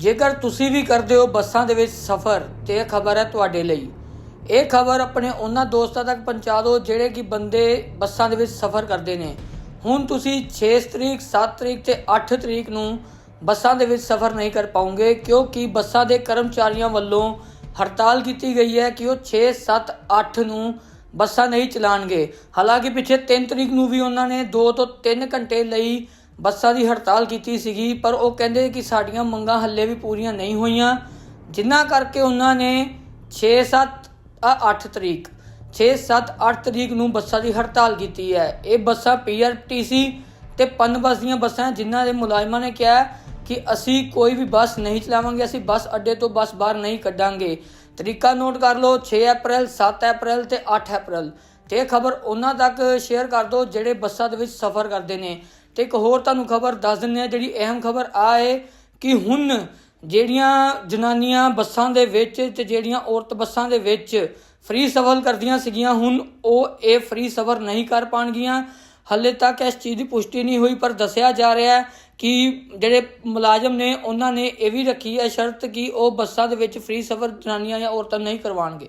ਜੇਕਰ ਤੁਸੀਂ ਵੀ ਕਰਦੇ ਹੋ ਬੱਸਾਂ ਦੇ ਵਿੱਚ ਸਫ਼ਰ, ਤੇ ਇਹ ਖਬਰ ਹੈ ਤੁਹਾਡੇ ਲਈ। ਇਹ ਖਬਰ ਆਪਣੇ ਉਹਨਾਂ ਦੋਸਤਾਂ ਤੱਕ ਪਹੁੰਚਾ ਦਿਓ ਜਿਹੜੇ ਕਿ ਬੰਦੇ ਬੱਸਾਂ ਦੇ ਵਿੱਚ ਸਫ਼ਰ ਕਰਦੇ ਨੇ। ਹੁਣ ਤੁਸੀਂ 6 ਤਰੀਕ 7 ਤਰੀਕ ਤੇ 8 ਤਰੀਕ ਨੂੰ ਬੱਸਾਂ ਦੇ ਵਿੱਚ ਸਫ਼ਰ ਨਹੀਂ ਕਰ ਪਾਉਂਗੇ ਕਿਉਂਕਿ ਬੱਸਾਂ ਦੇ ਕਰਮਚਾਰੀਆਂ ਵੱਲੋਂ ਹੜਤਾਲ ਕੀਤੀ ਗਈ ਹੈ ਕਿ ਉਹ 6 7 8 ਨੂੰ ਬੱਸਾਂ ਨਹੀਂ ਚਲਾਣਗੇ। ਹਾਲਾਂਕਿ ਪਿੱਛੇ 3 ਤਰੀਕ ਨੂੰ ਵੀ ਉਹਨਾਂ ਨੇ 2 ਤੋਂ 3 ਘੰਟੇ ਲਈ ਬੱਸਾਂ ਦੀ ਹੜਤਾਲ ਕੀਤੀ ਸੀਗੀ, ਪਰ ਉਹ ਕਹਿੰਦੇ ਕਿ ਸਾਡੀਆਂ ਮੰਗਾਂ ਹੱਲੇ ਵੀ ਪੂਰੀਆਂ ਨਹੀਂ ਹੋਈਆਂ, ਜਿੰਨਾ ਕਰਕੇ ਉਹਨਾਂ ਨੇ 6 7 8 ਤਰੀਕ 6 7 8 ਤਰੀਕ ਨੂੰ ਬੱਸਾਂ ਦੀ ਹੜਤਾਲ ਕੀਤੀ ਹੈ। ਇਹ ਬੱਸਾਂ ਪੀਆਰਟੀਸੀ ਤੇ ਪਨ ਬੱਸ ਦੀਆਂ ਬੱਸਾਂ ਜਿਨ੍ਹਾਂ ਦੇ ਮੁਲਾਜ਼ਮਾਂ ਨੇ ਕਿਹਾ ਕਿ ਅਸੀਂ ਕੋਈ ਵੀ ਬੱਸ ਨਹੀਂ ਚਲਾਵਾਂਗੇ, ਅਸੀਂ ਬੱਸ ਅੱਡੇ ਤੋਂ ਬੱਸ ਬਾਹਰ ਨਹੀਂ ਕੱਢਾਂਗੇ। ਤਰੀਕਾ ਨੋਟ ਕਰ ਲਓ 6 ਅਪ੍ਰੈਲ 7 ਅਪ੍ਰੈਲ ਤੇ 8 ਅਪ੍ਰੈਲ। ਤੇ ਇਹ ਖਬਰ ਉਹਨਾਂ ਤੱਕ ਸ਼ੇਅਰ ਕਰ ਦਿਓ, ਜਿਹੜੇ ਬੱਸਾਂ ਦੇ ਵਿੱਚ ਸਫ਼ਰ ਕਰਦੇ ਨੇ। ਤੇ ਇੱਕ ਹੋਰ ਤੁਹਾਨੂੰ ਖਬਰ ਦੱਸ ਦਿੰਦੇ ਆ ਜਿਹੜੀ ਅਹਿਮ ਖਬਰ ਆ ਹੈ ਕਿ ਹੁਣ ਜਿਹੜੀਆਂ ਜਨਾਨੀਆਂ ਬੱਸਾਂ ਦੇ ਵਿੱਚ ਤੇ ਜਿਹੜੀਆਂ ਔਰਤ ਬੱਸਾਂ ਦੇ ਵਿੱਚ ਫ੍ਰੀ ਸਫ਼ਰ ਕਰਦੀਆਂ ਸੀਗੀਆਂ, ਹੁਣ ਉਹ ਇਹ ਫ੍ਰੀ ਸਫ਼ਰ ਨਹੀਂ ਕਰ ਪਾਣਗੀਆਂ। ਹੱਲੇ ਤੱਕ ਇਸ ਚੀਜ਼ ਦੀ ਪੁਸ਼ਟੀ ਨਹੀਂ ਹੋਈ, ਪਰ ਦੱਸਿਆ ਜਾ ਰਿਹਾ ਹੈ ਕਿ ਜਿਹੜੇ ਮੁਲਾਜ਼ਮ ਨੇ, ਉਹਨਾਂ ਨੇ ਇਹ ਵੀ ਰੱਖੀ ਹੈ ਸ਼ਰਤ ਕਿ ਉਹ ਬੱਸਾਂ ਦੇ ਵਿੱਚ ਫ੍ਰੀ ਸਫ਼ਰ ਜਨਾਨੀਆਂ ਜਾਂ ਔਰਤਾਂ ਨਹੀਂ ਕਰਵਾਉਣਗੇ।